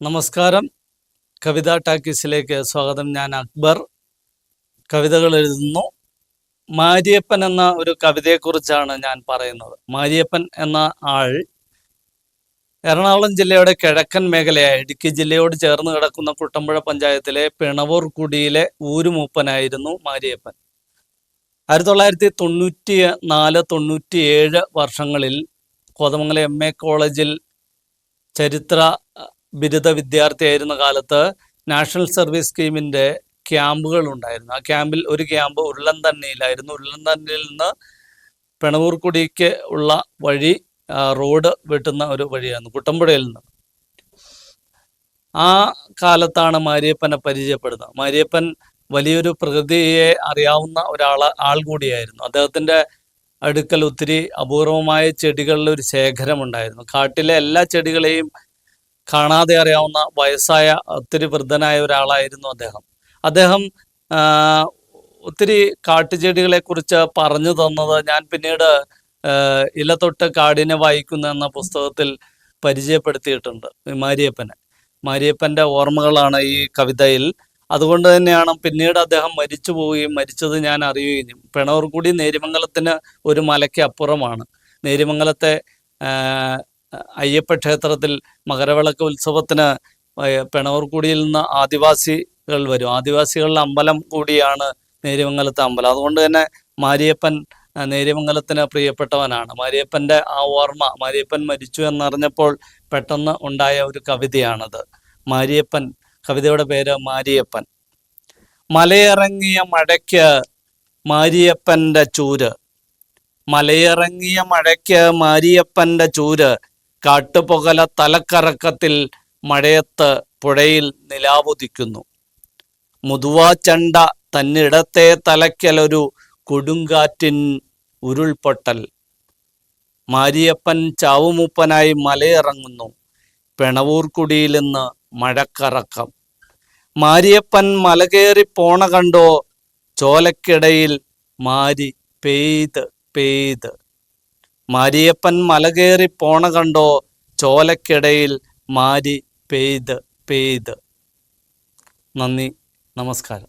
നമസ്കാരം. കവിതാ ടാക്കീസിലേക്ക് സ്വാഗതം. ഞാൻ അക്ബർ. കവിതകൾ എഴുതുന്നു. മാരിയപ്പൻ എന്ന ഒരു കവിതയെക്കുറിച്ചാണ് ഞാൻ പറയുന്നത്. മാരിയപ്പൻ എന്ന ആൾ എറണാകുളം ജില്ലയുടെ കിഴക്കൻ മേഖലയായ ഇടുക്കി ജില്ലയോട് ചേർന്ന് കിടക്കുന്ന കുട്ടമ്പുഴ പഞ്ചായത്തിലെ പിണവൂർ കുടിയിലെ ഊരുമൂപ്പനായിരുന്നു മാരിയപ്പൻ. ആയിരത്തി തൊള്ളായിരത്തി തൊണ്ണൂറ്റി നാല് തൊണ്ണൂറ്റി ഏഴ് വർഷങ്ങളിൽ കോതമംഗലം എം എ കോളേജിൽ ചരിത്ര ബിരുദ വിദ്യാർത്ഥിയായിരുന്ന കാലത്ത് നാഷണൽ സർവീസ് സ്കീമിന്റെ ക്യാമ്പുകൾ ഉണ്ടായിരുന്നു. ആ ക്യാമ്പിൽ ഒരു ക്യാമ്പ് ഉരുളന്തണ്ണിയിലായിരുന്നു ഉരുളന്തണ്ണിയിൽ നിന്ന് പിണവൂർക്കുടിക്ക് ഉള്ള വഴി റോഡ് വെട്ടുന്ന ഒരു വഴിയായിരുന്നു കുട്ടമ്പുഴയിൽ നിന്ന്. ആ കാലത്താണ് മാരിയപ്പനെ പരിചയപ്പെടുന്നത്. മാരിയപ്പൻ വലിയൊരു പ്രകൃതിയെ അറിയാവുന്ന ഒരാൾ ആൾ കൂടിയായിരുന്നു. അദ്ദേഹത്തിന്റെ അടുക്കൽ ഒത്തിരി അപൂർവമായ ചെടികളുടെ ഒരു ശേഖരമുണ്ടായിരുന്നു കാട്ടിലെ എല്ലാ ചെടികളെയും കാണാതെ അറിയാവുന്ന വയസ്സായ ഒത്തിരി വൃദ്ധനായ ഒരാളായിരുന്നു അദ്ദേഹം. അദ്ദേഹം ഒത്തിരി കാട്ടുചെടികളെക്കുറിച്ച് പറഞ്ഞു തന്നത് ഞാൻ പിന്നീട് ഇലതൊട്ട് കാടിനെ വായിക്കുന്ന എന്ന പുസ്തകത്തിൽ പരിചയപ്പെടുത്തിയിട്ടുണ്ട് മാരിയപ്പനെ. മാരിയപ്പന്റെ ഓർമ്മകളാണ് ഈ കവിതയിൽ. അതുകൊണ്ട് തന്നെയാണ് പിന്നീട് അദ്ദേഹം മരിച്ചു പോവുകയും മരിച്ചത് ഞാൻ അറിയുകയും. പിണവർകുടി നേരിമംഗലത്തിന് ഒരു മലയ്ക്ക് അപ്പുറമാണ്. നേരിമംഗലത്തെ അയ്യപ്പ ക്ഷേത്രത്തിൽ മകരവിളക്ക് ഉത്സവത്തിന് പിണവർക്കുടിയിൽ നിന്ന് ആദിവാസികൾ വരും. ആദിവാസികളുടെ അമ്പലം കൂടിയാണ് നേര്യമംഗലത്തെ അമ്പലം. അതുകൊണ്ട് തന്നെ മാരിയപ്പൻ നേര്യമംഗലത്തിന് പ്രിയപ്പെട്ടവനാണ്. മാരിയപ്പന്റെ ആ ഓർമ്മ മാരിയപ്പൻ മരിച്ചു എന്നറിഞ്ഞപ്പോൾ പെട്ടെന്ന് ഉണ്ടായ ഒരു കവിതയാണത്. മാരിയപ്പൻ കവിതയുടെ പേര് മാരിയപ്പൻ. മലയിറങ്ങിയ മഴയ്ക്ക് മാരിയപ്പന്റെ ചൂര്. മലയിറങ്ങിയ മഴയ്ക്ക് മാരിയപ്പന്റെ ചൂര്. കാട്ടുപുകല തലക്കറക്കത്തിൽ മഴയത്ത് പുഴയിൽ നിലാവുദിക്കുന്നു. മുതുവാച്ചണ്ട തന്നിടത്തെ തലയ്ക്കലൊരു കൊടുങ്കാറ്റിൻ ഉരുൾപൊട്ടൽ. മാരിയപ്പൻ ചാവുമൂപ്പനായി മലയിറങ്ങുന്നു. പിണവൂർക്കുടിയിൽ നിന്ന് മഴക്കറക്കം. മാരിയപ്പൻ മലകേറി പോണ കണ്ടോ? ചോലക്കിടയിൽ മാരി പെയ്ത് പെയ്ത്. മാരിയപ്പൻ മലകേറി പോണ കണ്ടോ? ചോലക്കിടയിൽ മാരി പെയ്ത് പെയ്ത്. നന്ദി നമസ്കാരം.